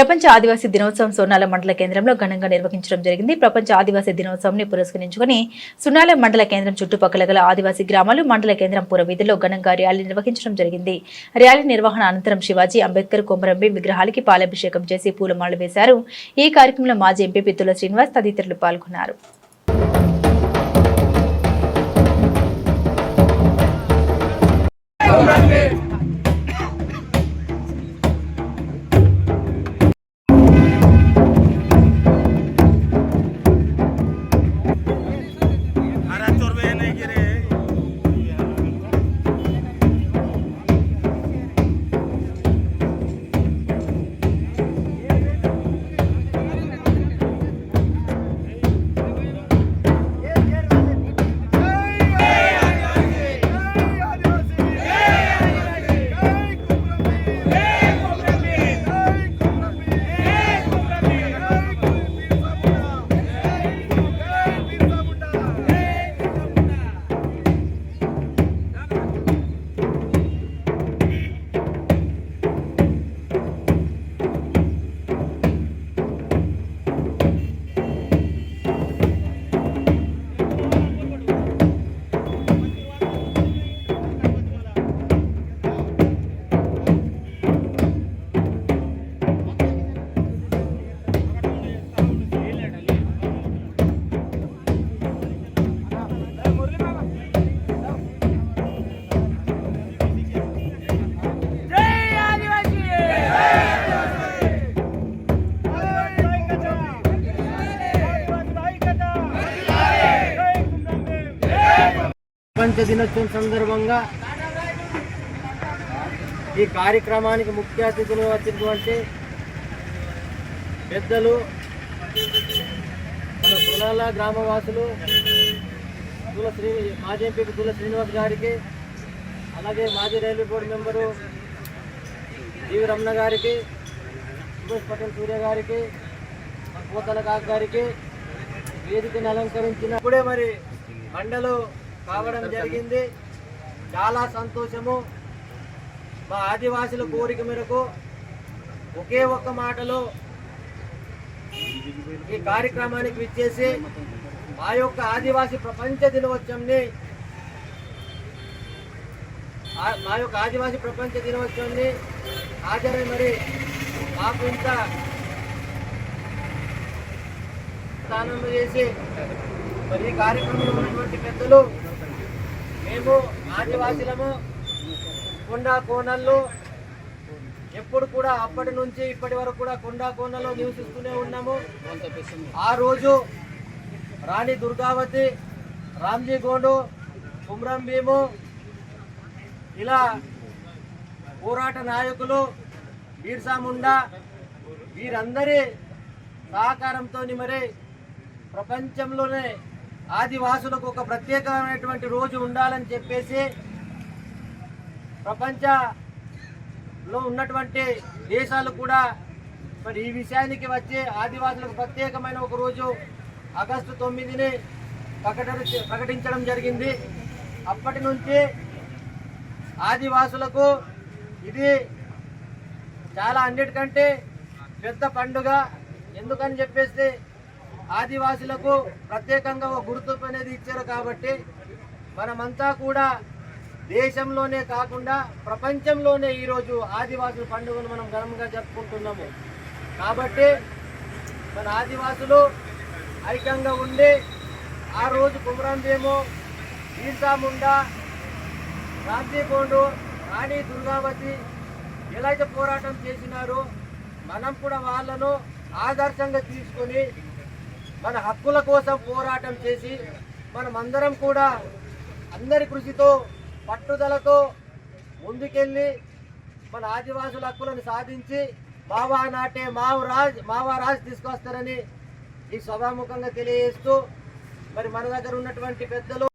ప్రపంచ ఆదివాసీ దినోత్సవం సోనాల మండల కేంద్రంలో ఘనంగా నిర్వహించడం జరిగింది. ప్రపంచ ఆదివాసీ దినోత్సవంని పురస్కరించుకుని సునాల మండల కేంద్రం చుట్టుపక్కల గల ఆదివాసీ గ్రామాలు మండల కేంద్రం పురవీధిలో ఘనంగా ర్యాలీ నిర్వహించడం జరిగింది. ర్యాలీ నిర్వహణ అనంతరం శివాజీ అంబేద్కర్ కొమరంబి విగ్రహాలకి పాలాభిషేకం చేసి పూలమాలలు వేశారు. ఈ కార్యక్రమంలో మాజీ ఎంపీ పిత్తుల శ్రీనివాస్ తదితరులు పాల్గొన్నారు. हरा ప్రపంచ దినోత్సవం సందర్భంగా ఈ కార్యక్రమానికి ముఖ్య అతిథులు వచ్చినటువంటి పెద్దలు మన కులాల గ్రామవాసులు తుల శ్రీ మాజీ ఎంపీ తుల శ్రీనివాస్ గారికి అలాగే మాజీ railway board member G V Ramana గారికి సుభాష్ పటేల్ సూర్య గారికి పోతల కాక్ గారికి వేదికని అలంకరించిన ఇప్పుడే మరి మండలు కావడం జరిగింది. చాలా సంతోషము. మా ఆదివాసుల కోరిక మేరకు ఒకే ఒక్క మాటలో ఈ కార్యక్రమానికి విచ్చేసి మా యొక్క ఆదివాసి ప్రపంచ దినోత్సవంని మా యొక్క ఆదివాసి ప్రపంచ దినోత్సవాన్ని హాజరై మరి మాకు ఇంత స్థానం చేసి మరి ఈ కార్యక్రమంలో ఉన్నటువంటి పెద్దలు మేము ఆదివాసులము. కొండా కోనల్లో ఎప్పుడు కూడా అప్పటి నుంచి ఇప్పటి వరకు కూడా కొండా కోనలో నివసిస్తూనే ఉన్నాము. ఆ రోజు రాణి దుర్గావతి రామ్జీ గోండు కుమ్రం భీము ఇలా పోరాట నాయకులు బీర్సా ముండా వీరందరి సహకారంతో మరి ప్రపంచంలోనే ఆదివాసులకు ఒక ప్రత్యేకమైనటువంటి రోజు ఉండాలని చెప్పేసి ప్రపంచంలో ఉన్నటువంటి దేశాలు కూడా మరి ఈ విషయానికి వచ్చి ఆదివాసులకు ప్రత్యేకమైన ఒక రోజు ఆగస్టు తొమ్మిదిని ప్రకటన ప్రకటించడం జరిగింది. అప్పటి నుంచి ఆదివాసులకు ఇది చాలా అన్నిటికంటే పెద్ద పండుగ. ఎందుకని చెప్పేస్తే ఆదివాసులకు ప్రత్యేకంగా ఒక గుర్తింపు అనేది ఇచ్చారు కాబట్టి మనమంతా కూడా దేశంలోనే కాకుండా ప్రపంచంలోనే ఈరోజు ఆదివాసుల పండుగను మనం ఘనంగా జరుపుకుంటున్నాము. కాబట్టి మన ఆదివాసులు ఐక్యంగా ఉండి ఆ రోజు కుమరంభీము ఈర్సా ముండా రామ్జీకోండు రాణి దుర్గావతి ఎలా అయితే పోరాటం చేసినారో మనం కూడా వాళ్ళను ఆదర్శంగా తీసుకొని మన హక్కుల కోసం పోరాటం చేసి మనం అందరం కూడా అందరి కృషితో పట్టుదలతో ముందుకెళ్ళి మన ఆదివాసుల హక్కులను సాధించి మావా నాటే మావరాజ్ రాజ్ తీసుకొస్తారని ఈ సభాముఖంగా తెలియజేస్తూ మరి మన దగ్గర ఉన్నటువంటి పెద్దలు